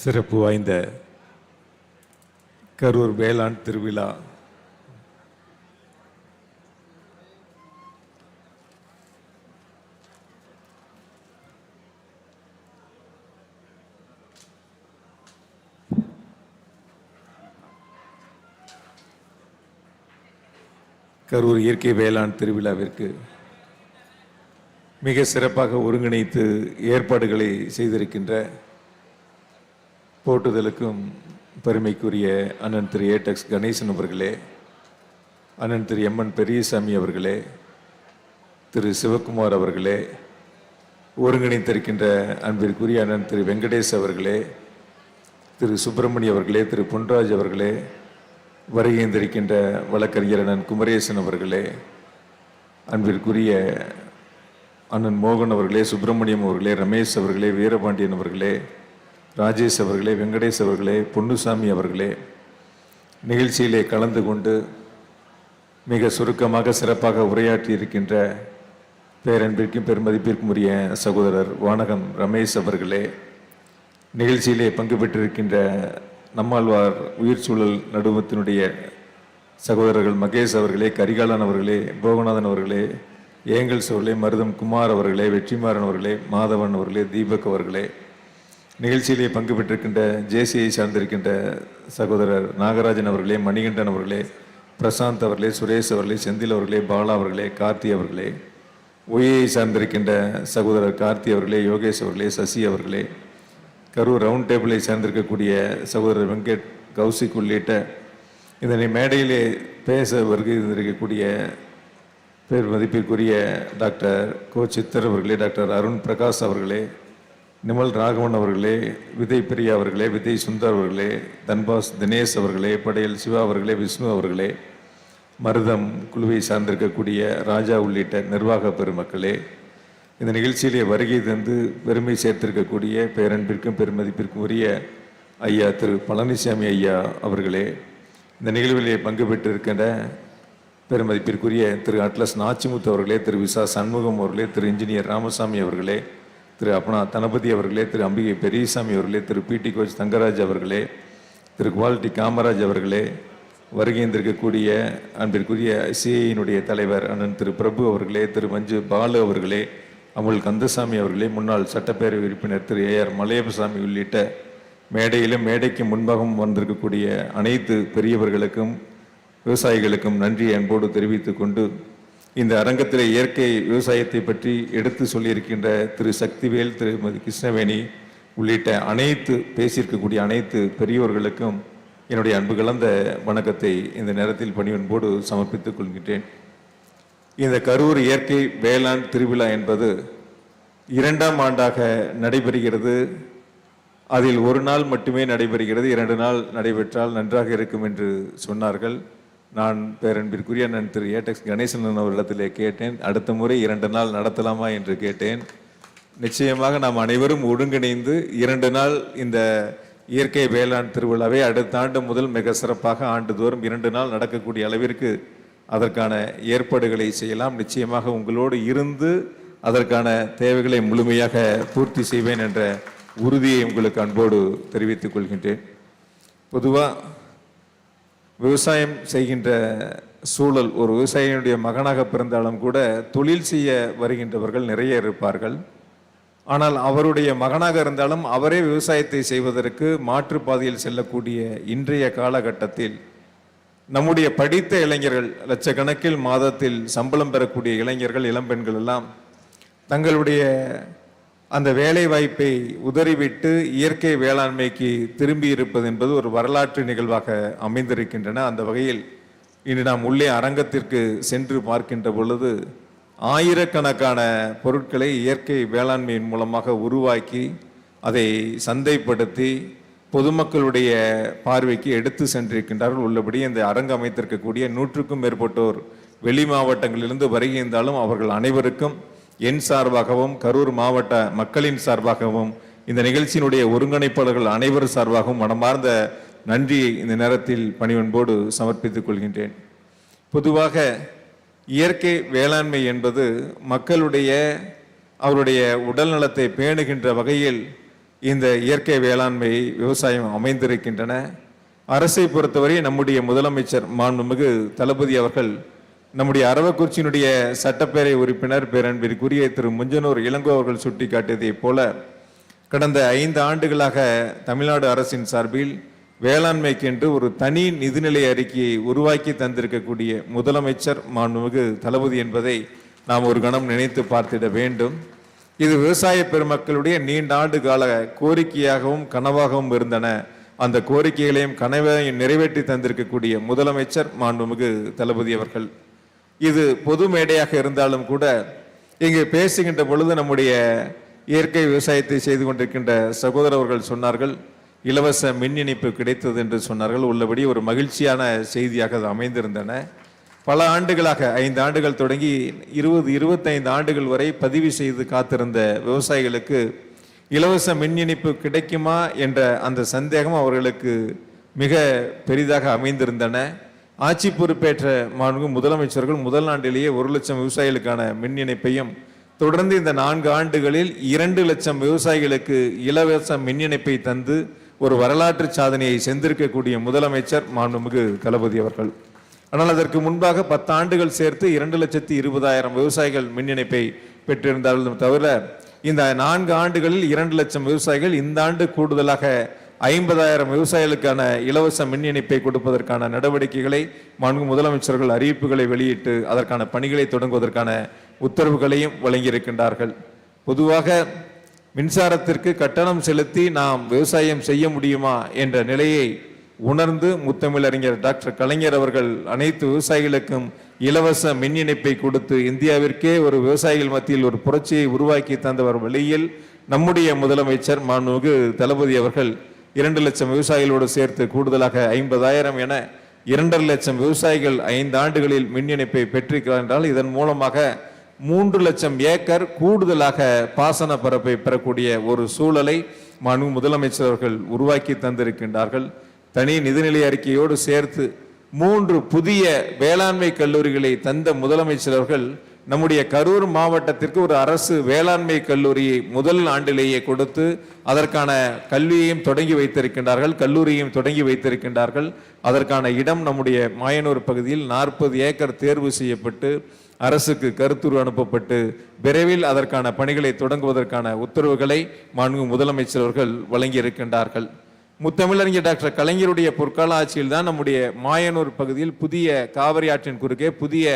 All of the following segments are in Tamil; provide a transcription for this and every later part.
சிறப்பு வாய்ந்த கரூர் வேளாண் திருவிழா. கரூர் இயற்கை வேளாண் திருவிழாவிற்கு மிக சிறப்பாக ஒருங்கிணைத்து ஏற்பாடுகளை செய்திருக்கின்ற போட்டுதலுக்கும் பெருமைக்குரிய அண்ணன் திரு ஏடெக்ஸ் கணேசன் அவர்களே அண்ணன் திரு எம்என் பெரியசாமி அவர்களே திரு சிவகுமார் அவர்களே ஒருங்கிணைத்திருக்கின்ற அன்பிற்குரிய அண்ணன் திரு வெங்கடேஷ் அவர்களே திரு சுப்பிரமணிய அவர்களே திரு பொன்ராஜ் அவர்களே வருகைந்திருக்கின்ற வழக்கறிஞர் அண்ணன் குமரேசன் அவர்களே அன்பிற்குரிய அண்ணன் மோகன் அவர்களே சுப்பிரமணியம் அவர்களே ரமேஷ் அவர்களே வீரபாண்டியன் அவர்களே ராஜேஷ் அவர்களே வெங்கடேஷ் அவர்களே பொன்னுசாமி அவர்களே நிகழ்ச்சியிலே கலந்து கொண்டு மிக சுருக்கமாக சிறப்பாக உரையாற்றி இருக்கின்ற பேரன்பிற்கும் பெருமதிப்பிற்கும் உரிய சகோதரர் வானகம் ரமேஷ் அவர்களே நிகழ்ச்சியிலே பங்கு பெற்றிருக்கின்ற நம்மாழ்வார் உயிர் சூழல் நடுவத்தினுடைய சகோதரர்கள் மகேஷ் அவர்களே கரிகாலன் அவர்களே போகநாதன் அவர்களே ஏங்கல்ஸ் அவர்களே மருதம் குமார் அவர்களே வெற்றிமாறன் அவர்களே மாதவன் அவர்களே தீபக் அவர்களே நிகழ்ச்சியிலே பங்கு பெற்றிருக்கின்ற ஜேசியை சார்ந்திருக்கின்ற சகோதரர் நாகராஜன் அவர்களே மணிகண்டன் அவர்களே பிரசாந்த் அவர்களே சுரேஷ் அவர்களே செந்தில் அவர்களே பாலா அவர்களே கார்த்தி அவர்களே ஒய்யை சார்ந்திருக்கின்ற சகோதரர் கார்த்தி அவர்களே யோகேஷ் அவர்களே சசி அவர்களே கரூர் ரவுண்ட் டேபிளை சார்ந்திருக்கக்கூடிய சகோதரர் வெங்கட் கௌசிக் உள்ளிட்ட இதனை மேடையிலே பேச வருகை இருக்கக்கூடிய பேர் மதிப்பிற்குரிய டாக்டர் கோ சித்தர் அவர்களே டாக்டர் அருண் பிரகாஷ் அவர்களே நிமல் ராகவன் அவர்களே விதை பிரியா அவர்களே விதை சுந்தர் அவர்களே தன்பாஸ் தினேஷ் அவர்களே படையல் சிவா அவர்களே விஷ்ணு அவர்களே மருதம் குழுவை சார்ந்திருக்கக்கூடிய ராஜா உள்ளிட்ட நிர்வாக பெருமக்களே இந்த நிகழ்ச்சியிலே வருகை தந்து பெருமை சேர்த்திருக்கக்கூடிய பேரன்பிற்கும் பெருமதிப்பிற்கும் உரிய ஐயா திரு பழனிசாமி ஐயா அவர்களே இந்த நிகழ்விலே பங்கு பெற்றிருக்கின்ற பெருமதிப்பிற்குரிய திரு அட்லஸ் நாச்சிமுத்து அவர்களே திரு விசா சண்முகம் அவர்களே திரு இன்ஜினியர் ராமசாமி அவர்களே திரு அப்பனா தனபதி அவர்களே திரு அம்பிகை பெரியசாமி அவர்களே திரு பிடி கோச் தங்கராஜ் அவர்களே திரு குவாலிட்டி காமராஜ் அவர்களே வருகின்றிருக்கக்கூடிய அன்பிற்குரிய சிஐயினுடைய தலைவர் அண்ணன் திரு பிரபு அவர்களே திரு மஞ்சு பாலு அவர்களே அமுல் கந்தசாமி அவர்களே முன்னாள் சட்டப்பேரவை உறுப்பினர் திரு ஏஆர் மலையப்பசாமி உள்ளிட்ட மேடையிலும் மேடைக்கு முன்பாகவும் வந்திருக்கக்கூடிய அனைத்து பெரியவர்களுக்கும் விவசாயிகளுக்கும் நன்றி அன்போடு தெரிவித்துக் கொண்டு இந்த அரங்கத்திலே இயற்கை விவசாயத்தை பற்றி எடுத்து சொல்லியிருக்கின்ற திரு சக்திவேல் திருமதி கிருஷ்ணவேணி உள்ளிட்ட அனைத்து பேசியிருக்கக்கூடிய அனைத்து பெரியோர்களுக்கும் என்னுடைய அன்பு கலந்த வணக்கத்தை இந்த நேரத்தில் பணிவன்போடு சமர்ப்பித்துக் கொள்கின்றேன். இந்த கரூர் இயற்கை வேளாண் திருவிழா என்பது இரண்டாம் ஆண்டாக நடைபெறுகிறது. அதில் ஒரு நாள் மட்டுமே நடைபெறுகிறது. இரண்டு நாள் நடைபெற்றால் நன்றாக இருக்கும் என்று சொன்னார்கள். நான் பேரன்பிற்குரிய நான் திரு ஏடெக்ஸ் கணேசன் அவரிடத்திலே கேட்டேன். அடுத்த முறை இரண்டு நாள் நடத்தலாமா என்று கேட்டேன். நிச்சயமாக நாம் அனைவரும் ஒருங்கிணைந்து இரண்டு நாள் இந்த இயற்கை வேளாண் திருவிழாவை அடுத்த ஆண்டு முதல் மிக சிறப்பாக ஆண்டுதோறும் இரண்டு நாள் நடக்கக்கூடிய அளவிற்கு அதற்கான ஏற்பாடுகளை செய்யலாம். நிச்சயமாக உங்களோடு இருந்து அதற்கான தேவைகளை முழுமையாக பூர்த்தி செய்வேன் என்ற உறுதியை உங்களுக்கு அன்போடு தெரிவித்துக் கொள்கின்றேன். பொதுவாக விவசாயம் செய்கின்ற சூழல் ஒரு விவசாயியினுடைய மகனாக பிறந்தாலும் கூட தொழில் செய்ய வருகின்றவர்கள் நிறைய இருப்பார்கள். ஆனால் அவருடைய மகனாக இருந்தாலும் அவரே விவசாயத்தை செய்வதற்கு மாற்று பாதையில் செல்லக்கூடிய இன்றைய காலகட்டத்தில் நம்முடைய படித்த இளைஞர்கள் லட்சக்கணக்கில் மாதத்தில் சம்பளம் பெறக்கூடிய இளைஞர்கள் இளம்பெண்கள் எல்லாம் தங்களுடைய அந்த வேலை வாய்ப்பை உதறிவிட்டு இயற்கை வேளாண்மைக்கு திரும்பி இருப்பது என்பது ஒரு வரலாற்று நிகழ்வாக அமைந்திருக்கின்றன. அந்த வகையில் இன்று நாம் உள்ளே அரங்கத்திற்கு சென்று பார்க்கின்ற பொழுது ஆயிரக்கணக்கான பொருட்களை இயற்கை வேளாண்மையின் மூலமாக உருவாக்கி அதை சந்தைப்படுத்தி பொதுமக்களுடைய பார்வைக்கு எடுத்து சென்றிருக்கின்றார்கள். உள்ளபடி இந்த அரங்கு அமைத்திருக்கக்கூடிய நூற்றுக்கும் மேற்பட்டோர் வெளி மாவட்டங்களிலிருந்து வருகின்றாலும் அவர்கள் அனைவருக்கும் என் சார்பாகவும் கரூர் மாவட்ட மக்களின் சார்பாகவும் இந்த நிகழ்ச்சியினுடைய ஒருங்கிணைப்பாளர்கள் அனைவர் சார்பாகவும் மனமார்ந்த நன்றியை இந்த நேரத்தில் பணிவன்போடு சமர்ப்பித்துக் கொள்கின்றேன். பொதுவாக இயற்கை வேளாண்மை என்பது மக்களுடைய அவருடைய உடல் நலத்தை பேணுகின்ற வகையில் இந்த இயற்கை வேளாண்மை விவசாயம் அமைந்திருக்கின்றன. அரசை பொறுத்தவரை நம்முடைய முதலமைச்சர் மாண்புமிகு தளபதி அவர்கள் நம்முடைய அரவக்குறிச்சியினுடைய சட்டப்பேரவை உறுப்பினர் பேரன்பிற்குரிய திரு முஞ்சனூர் இளங்கோ அவர்கள் சுட்டிக்காட்டியதைப் போல கடந்த ஐந்து ஆண்டுகளாக தமிழ்நாடு அரசின் சார்பில் வேளாண்மைக்கென்று ஒரு தனி நிதிநிலை அறிக்கையை உருவாக்கி தந்திருக்கக்கூடிய முதலமைச்சர் மாண்புமிகு தளபதி என்பதை நாம் ஒரு கணம் நினைத்து பார்த்திட வேண்டும். இது விவசாய பெருமக்களுடைய நீண்ட ஆண்டு கால கோரிக்கையாகவும் கனவாகவும் இருந்தன. அந்த கோரிக்கைகளையும் கனவையும் நிறைவேற்றி தந்திருக்கக்கூடிய முதலமைச்சர் மாண்புமிகு தளபதி அவர்கள். இது பொது மேடையாக இருந்தாலும் கூட இங்கு பேசுகின்ற பொழுது நம்முடைய இயற்கை விவசாயத்தை செய்து கொண்டிருக்கின்ற சகோதரர்கள் சொன்னார்கள் இலவச மின் இணைப்பு கிடைத்தது என்று சொன்னார்கள். உள்ளபடி ஒரு மகிழ்ச்சியான செய்தியாக அது அமைந்திருந்தன. பல ஆண்டுகளாக ஐந்து ஆண்டுகள் தொடங்கி இருபது இருபத்தைந்து ஆண்டுகள் வரை பதிவு செய்து காத்திருந்த விவசாயிகளுக்கு இலவச மின் இணைப்பு கிடைக்குமா என்ற அந்த சந்தேகம் அவர்களுக்கு மிக பெரிதாக அமைந்திருந்தன. ஆட்சி பொறுப்பேற்ற மாண்பு முதலமைச்சர்கள் முதல் ஆண்டிலேயே ஒரு லட்சம் விவசாயிகளுக்கான மின் இணைப்பையும் தொடர்ந்து இந்த நான்கு ஆண்டுகளில் இரண்டு லட்சம் விவசாயிகளுக்கு இலவச மின் இணைப்பை தந்து ஒரு வரலாற்று சாதனையை செந்திருக்கக்கூடிய முதலமைச்சர் மாண்புமிகு தளபதி அவர்கள். ஆனால் அதற்கு முன்பாக பத்து ஆண்டுகள் சேர்த்து இரண்டு லட்சத்தி இருபதாயிரம் விவசாயிகள் மின் இணைப்பை பெற்றிருந்தாலும் தவிர இந்த நான்கு ஆண்டுகளில் இரண்டு லட்சம் விவசாயிகள் இந்த ஆண்டு கூடுதலாக ஐம்பதாயிரம் விவசாயிகளுக்கான இலவச மின் இணைப்பை கொடுப்பதற்கான நடவடிக்கைகளை மாண்பு முதலமைச்சர்கள் அறிவிப்புகளை வெளியிட்டு அதற்கான பணிகளை தொடங்குவதற்கான உத்தரவுகளையும் வழங்கியிருக்கின்றார்கள். பொதுவாக மின்சாரத்திற்கு கட்டணம் செலுத்தி நாம் விவசாயம் செய்ய முடியுமா என்ற நிலையை உணர்ந்து முத்தமிழறிஞர் டாக்டர் கலைஞர் அவர்கள் அனைத்து விவசாயிகளுக்கும் இலவச மின் இணைப்பை கொடுத்து இந்தியாவிற்கே ஒரு விவசாயிகள் மத்தியில் ஒரு புரட்சியை உருவாக்கி தந்தவர் வழியில் நம்முடைய முதலமைச்சர் மாண்புமிகு தளபதி அவர்கள் இரண்டு லட்சம் விவசாயிகளோடு சேர்த்து கூடுதலாக ஐம்பதாயிரம் என இரண்டரை லட்சம் விவசாயிகள் ஐந்து ஆண்டுகளில் மின் இணைப்பை பெற்றிருக்கிறார் என்றால் இதன் மூலமாக மூன்று லட்சம் ஏக்கர் கூடுதலாக பாசன பரப்பை பெறக்கூடிய ஒரு சூழலை மனு முதலமைச்சர் அவர்கள் உருவாக்கி தந்திருக்கின்றார்கள். தனி நிதிநிலை அறிக்கையோடு சேர்த்து மூன்று புதிய வேளாண்மை கல்லூரிகளை தந்த முதலமைச்சர் அவர்கள் நம்முடைய கரூர் மாவட்டத்திற்கு ஒரு அரசு வேளாண்மை கல்லூரியை முதல் ஆண்டிலேயே கொடுத்து அதற்கான கல்வியையும் தொடங்கி வைத்திருக்கின்றார்கள் கல்லூரியையும் தொடங்கி வைத்திருக்கின்றார்கள். அதற்கான இடம் நம்முடைய மாயனூர் பகுதியில் நாற்பது ஏக்கர் தேர்வு செய்யப்பட்டு அரசுக்கு கருத்துரு அனுப்பப்பட்டு விரைவில் அதற்கான பணிகளை தொடங்குவதற்கான உத்தரவுகளை மாண்பு முதலமைச்சர் அவர்கள் வழங்கியிருக்கின்றார்கள். முத்தமிழறிஞர் டாக்டர் கலைஞருடைய பொற்கால ஆட்சியில் தான் நம்முடைய மாயனூர் பகுதியில் புதிய காவிரி ஆற்றின் குறுக்கே புதிய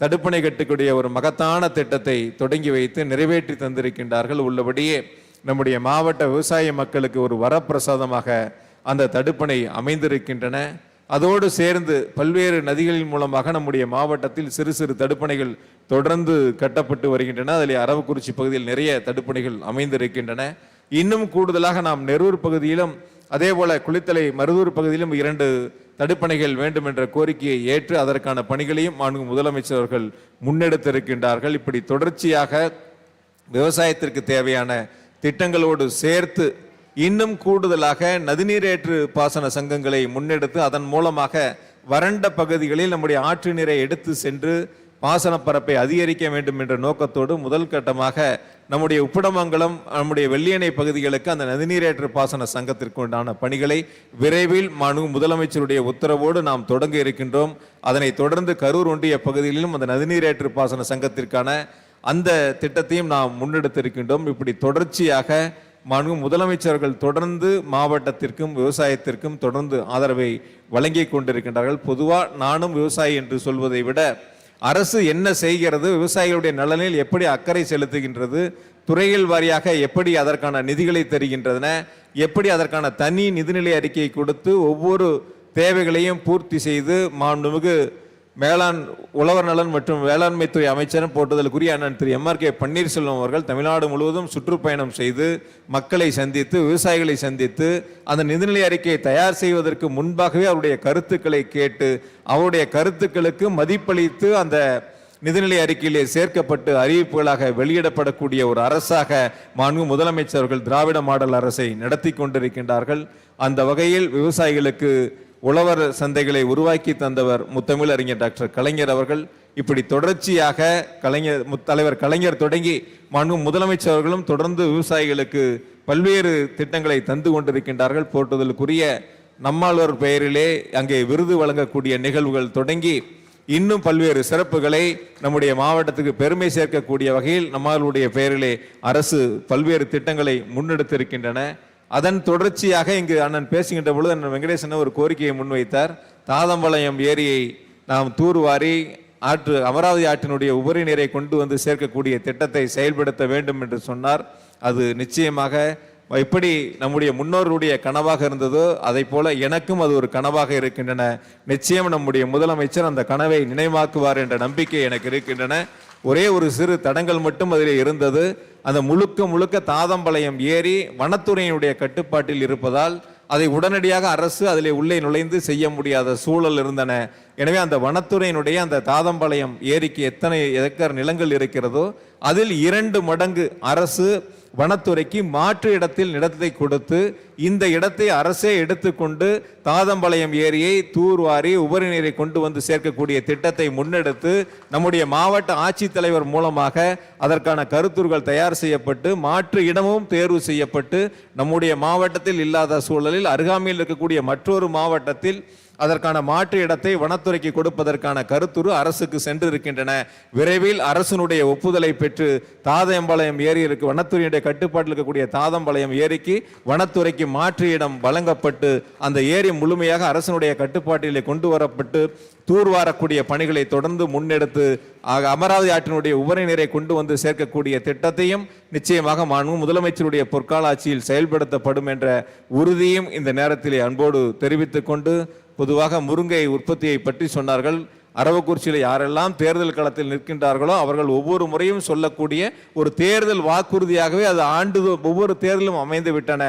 தடுப்பணை கட்டக்கூடிய ஒரு மகத்தான திட்டத்தை தொடங்கி வைத்து நிறைவேற்றி தந்திருக்கின்றார்கள். உள்ளபடியே நம்முடைய மாவட்ட விவசாய மக்களுக்கு ஒரு வரப்பிரசாதமாக அந்த தடுப்பணை அமைந்திருக்கின்றன. அதோடு சேர்ந்து பல்வேறு நதிகளின் மூலமாக நம்முடைய மாவட்டத்தில் சிறு சிறு தடுப்பணைகள் தொடர்ந்து கட்டப்பட்டு வருகின்றன. அதில் அரவக்குறிச்சி பகுதியில் நிறைய தடுப்பணைகள் அமைந்திருக்கின்றன. இன்னும் கூடுதலாக நாம் நெரூர் பகுதியிலும் அதே போல குளித்தலை மருதூர் பகுதியிலும் இரண்டு தடுப்பணைகள் வேண்டும் என்ற கோரிக்கையை ஏற்று அதற்கான பணிகளையும் மாண்பு முதலமைச்சர் அவர்கள் முன்னெடுத்திருக்கின்றார்கள். இப்படி தொடர்ச்சியாக விவசாயத்திற்கு தேவையான திட்டங்களோடு சேர்த்து இன்னும் கூடுதலாக நதிநீரேற்று பாசன சங்கங்களை முன்னெடுத்து அதன் மூலமாக வறண்ட பகுதிகளில் நம்முடைய ஆற்று நீரை எடுத்து சென்று பாசன பரப்பை அதிகரிக்க வேண்டும் என்ற நோக்கத்தோடு முதல் கட்டமாக நம்முடைய உப்பிடமங்கலம் நம்முடைய வெள்ளியணை பகுதிகளுக்கு அந்த நதிநீரேற்று பாசன சங்கத்திற்கு உண்டான பணிகளை விரைவில் மனு முதலமைச்சருடைய உத்தரவோடு நாம் தொடங்க இருக்கின்றோம். அதனைத் தொடர்ந்து கரூர் ஒன்றிய பகுதிகளிலும் அந்த நதிநீரேற்று பாசன சங்கத்திற்கான அந்த திட்டத்தையும் நாம் முன்னெடுத்திருக்கின்றோம். இப்படி தொடர்ச்சியாக மனு முதலமைச்சர்கள் தொடர்ந்து மாவட்டத்திற்கும் விவசாயத்திற்கும் தொடர்ந்து ஆதரவை வழங்கி கொண்டிருக்கின்றார்கள். பொதுவாக நானும் விவசாயி என்று சொல்வதை விட அரசு என்ன செய்கிறது விவசாயிகளுடைய நலனில் எப்படி அக்கறை செலுத்துகின்றது துறைகள் வாரியாக எப்படி அதற்கான நிதிகளை தருகின்றன எப்படி அதற்கான தனி நிதிநிலை அறிக்கையை கொடுத்து ஒவ்வொரு தேவைகளையும் பூர்த்தி செய்து மாண்புமிகு வேளாண் உழவர் நலன் மற்றும் வேளாண்மைத்துறை அமைச்சரும் போட்டுதலுக்குரிய அண்ணன் திரு எம்ஆர் கே பன்னீர்செல்வம் அவர்கள் தமிழ்நாடு முழுவதும் சுற்றுப்பயணம் செய்து மக்களை சந்தித்து விவசாயிகளை சந்தித்து அந்த நிதிநிலை அறிக்கையை தயார் செய்வதற்கு முன்பாகவே அவருடைய கருத்துக்களை கேட்டு அவருடைய கருத்துக்களுக்கு மதிப்பளித்து அந்த நிதிநிலை அறிக்கையிலே சேர்க்கப்பட்டு அறிவிப்புகளாக வெளியிடப்படக்கூடிய ஒரு அரசாக மாண்பு முதலமைச்சர்கள் திராவிட மாடல் அரசை நடத்தி கொண்டிருக்கின்றார்கள். அந்த வகையில் விவசாயிகளுக்கு உழவர் சந்தைகளை உருவாக்கி தந்தவர் முத்தமிழ் அறிஞர் டாக்டர் கலைஞர் அவர்கள். இப்படி தொடர்ச்சியாக கலைஞர் முத் தலைவர் கலைஞர் தொடங்கி மாண்பு முதலமைச்சர் அவர்களும் தொடர்ந்து விவசாயிகளுக்கு பல்வேறு திட்டங்களை தந்து கொண்டிருக்கின்றார்கள். போற்றுதலுக்குரிய நம்மாழ்வர் பெயரிலே அங்கே விருது வழங்கக்கூடிய நிகழ்வுகள் தொடங்கி இன்னும் பல்வேறு சிறப்புகளை நம்முடைய மாவட்டத்துக்கு பெருமை சேர்க்கக்கூடிய வகையில் நம்மளுடைய பெயரிலே அரசு பல்வேறு திட்டங்களை முன்னெடுத்திருக்கின்றன. அதன் தொடர்ச்சியாக இங்கு அண்ணன் பேசுகின்ற பொழுது அண்ணன் வெங்கடேசன் ஒரு கோரிக்கையை முன்வைத்தார். தாதம்பாளையம் ஏரியை நாம் தூர்வாரி ஆற்று அமராவதி ஆற்றினுடைய உபரி நீரை கொண்டு வந்து சேர்க்கக்கூடிய திட்டத்தை செயல்படுத்த வேண்டும் என்று சொன்னார். அது நிச்சயமாக எப்படி நம்முடைய முன்னோருடைய கனவாக இருந்ததோ அதை போல எனக்கும் அது ஒரு கனவாக இருக்கின்றன. நிச்சயம் நம்முடைய முதலமைச்சர் அந்த கனவை நினைவாக்குவார் என்ற நம்பிக்கை எனக்கு இருக்கின்றன. ஒரே ஒரு சிறு தடங்கள் மட்டும் அதில் இருந்தது. அந்த முழுக்க முழுக்க தாதம்பாளையம் ஏரி வனத்துறையினுடைய கட்டுப்பாட்டில் இருப்பதால் அதை உடனடியாக அரசு அதில் உள்ளே நுழைந்து செய்ய முடியாத சூழல் இருந்தன. எனவே அந்த வனத்துறையினுடைய அந்த தாதம்பாளையம் ஏரிக்கு எத்தனை ஏக்கர் நிலங்கள் இருக்கிறதோ அதில் இரண்டு மடங்கு அரசு வனத்துறைக்கு மாற்று இடத்தில் இடத்தை கொடுத்து இந்த இடத்தை அரசே எடுத்துக்கொண்டு தாதம்பாளையம் ஏரியை தூர்வாரி உபரி நீரை கொண்டு வந்து சேர்க்கக்கூடிய திட்டத்தை முன்னெடுத்து நம்முடைய மாவட்ட ஆட்சித்தலைவர் மூலமாக அதற்கான கருத்துருகள் தயார் செய்யப்பட்டு மாற்று இடமும் தேர்வு செய்யப்பட்டு நம்முடைய மாவட்டத்தில் இல்லாத சூழலில் அருகாமையில் இருக்கக்கூடிய மற்றொரு மாவட்டத்தில் அதற்கான மாற்று இடத்தை வனத்துறைக்கு கொடுப்பதற்கான கருத்துரு அரசுக்கு சென்று இருக்கின்றன விரைவில் அரசனுடைய ஒப்புதலை பெற்று தாதம்பாளையம் ஏரி இருக்கு வனத்துறையுடைய கட்டுப்பாட்டில் இருக்கக்கூடிய தாதம்பாளையம் ஏரிக்கு வனத்துறைக்கு மாற்று இடம் வழங்கப்பட்டு அந்த ஏரி முழுமையாக அரசனுடைய கட்டுப்பாட்டிலே கொண்டு வரப்பட்டு தூர்வாரக்கூடிய பணிகளை தொடர்ந்து முன்னெடுத்து ஆக அமராவதி ஆற்றினுடைய உபரி நீரை கொண்டு வந்து சேர்க்கக்கூடிய திட்டத்தையும் நிச்சயமாக மாண்பு முதலமைச்சருடைய பொற்கால ஆட்சியில் செயல்படுத்தப்படும் என்ற உறுதியும் இந்த நேரத்திலே அன்போடு தெரிவித்துக் கொண்டு பொதுவாக முருங்கை உற்பத்தியை பற்றி சொன்னார்கள். அரவக்குறிச்சியில் யாரெல்லாம் தேர்தல் களத்தில் நிற்கின்றார்களோ அவர்கள் ஒவ்வொரு முறையும் சொல்லக்கூடிய ஒரு தேர்தல் வாக்குறுதியாகவே அது ஆண்டு ஒவ்வொரு தேர்தலும் அமைந்து விட்டன.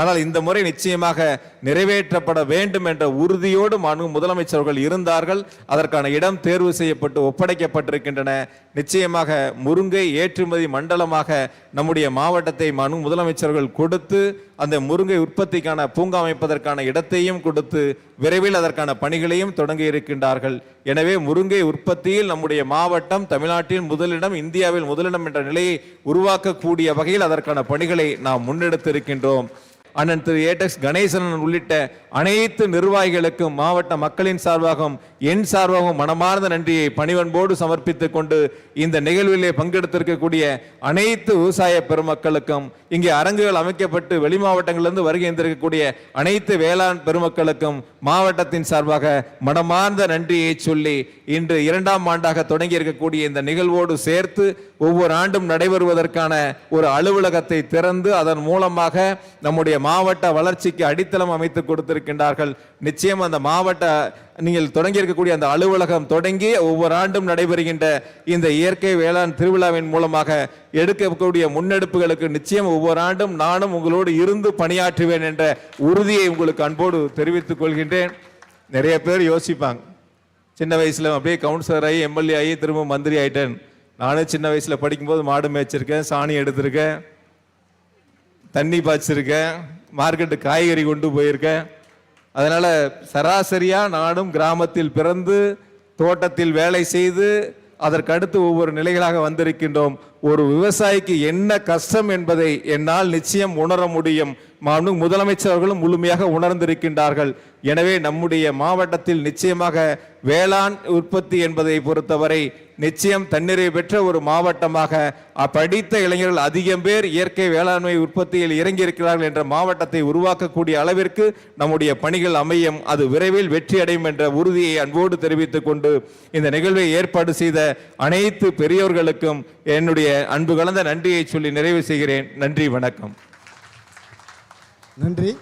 ஆனால் இந்த முறை நிச்சயமாக நிறைவேற்றப்பட வேண்டும் என்ற உறுதியோடு மனு முதலமைச்சர்கள் இருந்தார்கள். அதற்கான இடம் தேர்வு செய்யப்பட்டு ஒப்படைக்கப்பட்டிருக்கின்றன. நிச்சயமாக முருங்கை ஏற்றுமதி மண்டலமாக நம்முடைய மாவட்டத்தை மனு முதலமைச்சர்கள் கொடுத்து அந்த முருங்கை உற்பத்திக்கான பூங்கா அமைப்பதற்கான இடத்தையும் கொடுத்து விரைவில் அதற்கான பணிகளையும் தொடங்கி இருக்கின்றார்கள். எனவே முருங்கை உற்பத்தியில் நம்முடைய மாவட்டம் தமிழ்நாட்டில் முதலிடம் இந்தியாவில் முதலிடம் என்ற நிலையை உருவாக்கக்கூடிய வகையில் அதற்கான பணிகளை நாம் முன்னெடுத்திருக்கின்றோம். அண்ணன் திரு ஏடெக்ஸ் கணேசன் உள்ளிட்ட அனைத்து நிர்வாகிகளுக்கும் மாவட்ட மக்களின் சார்பாகவும் என் சார்பாகவும் மனமார்ந்த நன்றியை பணிவன்போடு சமர்ப்பித்துக் கொண்டு இந்த நிகழ்விலே பங்கெடுத்திருக்கக்கூடிய அனைத்து விவசாய பெருமக்களுக்கும் இங்கே அரங்குகள் அமைக்கப்பட்டு வெளி மாவட்டங்களிலிருந்து வருகின்றிருக்கக்கூடிய அனைத்து வேளாண் பெருமக்களுக்கும் மாவட்டத்தின் சார்பாக மனமார்ந்த நன்றியை சொல்லி இன்று இரண்டாம் ஆண்டாக தொடங்கி இருக்கக்கூடிய இந்த நிகழ்வோடு சேர்த்து ஒவ்வொரு ஆண்டும் நடைபெறுவதற்கான ஒரு அலுவலகத்தை திறந்து அதன் மூலமாக நம்முடைய மாவட்ட வளர்ச்சிக்கு அடித்தளம் அமைத்து கொடுத்திருக்கின்றார்கள். நிச்சயம் அந்த மாவட்ட நீங்கள் தொடங்கி இருக்கக்கூடிய அந்த அலுவலகம் தொடங்கி ஒவ்வொரு ஆண்டும் நடைபெறுகின்ற இந்த இயற்கை வேளாண் திருவிழாவின் மூலமாக எடுக்கக்கூடிய முன்னெடுப்புகளுக்கு நிச்சயம் ஒவ்வொரு ஆண்டும் நானும் உங்களோடு இருந்து பணியாற்றுவேன் என்ற உறுதியை உங்களுக்கு அன்போடு தெரிவித்துக் கொள்கின்றேன். நிறைய பேர் யோசிப்பாங்க. சின்ன வயசில் அப்படியே கவுன்சிலர் ஆகி எம்எல்ஏ ஆகி திரும்ப மந்திரி ஆயிட்டேன். நானும் சின்ன வயசில் படிக்கும்போது மாடு மேய்ச்சிருக்கேன் சாணி எடுத்திருக்கேன். தண்ணி பாய்ச்சிருக்கேன் மார்க்கெட்டு காய்கறி கொண்டு போயிருக்கேன். அதனால் சராசரியாக நானும் கிராமத்தில் பிறந்து தோட்டத்தில் வேலை செய்து அதற்கு அடுத்து ஒவ்வொரு நிலைகளாக வந்திருக்கின்றோம். ஒரு விவசாயிக்கு என்ன கஷ்டம் என்பதை என்னால் நிச்சயம் உணர முடியும். மாண்பு முதலமைச்சர்களும் முழுமையாக உணர்ந்திருக்கின்றார்கள். எனவே நம்முடைய மாவட்டத்தில் நிச்சயமாக வேளாண் உற்பத்தி என்பதை பொறுத்தவரை நிச்சயம் தன்னிறை பெற்ற ஒரு மாவட்டமாக அப்படித்த படித்த இளைஞர்கள் அதிகம் பேர் இயற்கை வேளாண்மை உற்பத்தியில் இறங்கியிருக்கிறார்கள் என்ற மாவட்டத்தை உருவாக்கக்கூடிய அளவிற்கு நம்முடைய பணிகள் அமையும். அது விரைவில் வெற்றி அடையும் என்ற உறுதியை அன்போடு தெரிவித்துக் கொண்டு இந்த நிகழ்வை ஏற்பாடு செய்த அனைத்து பெரியோர்களுக்கும் என்னுடைய அன்பு கலந்த நன்றியை சொல்லி நிறைவு செய்கிறேன். நன்றி வணக்கம். நன்றி.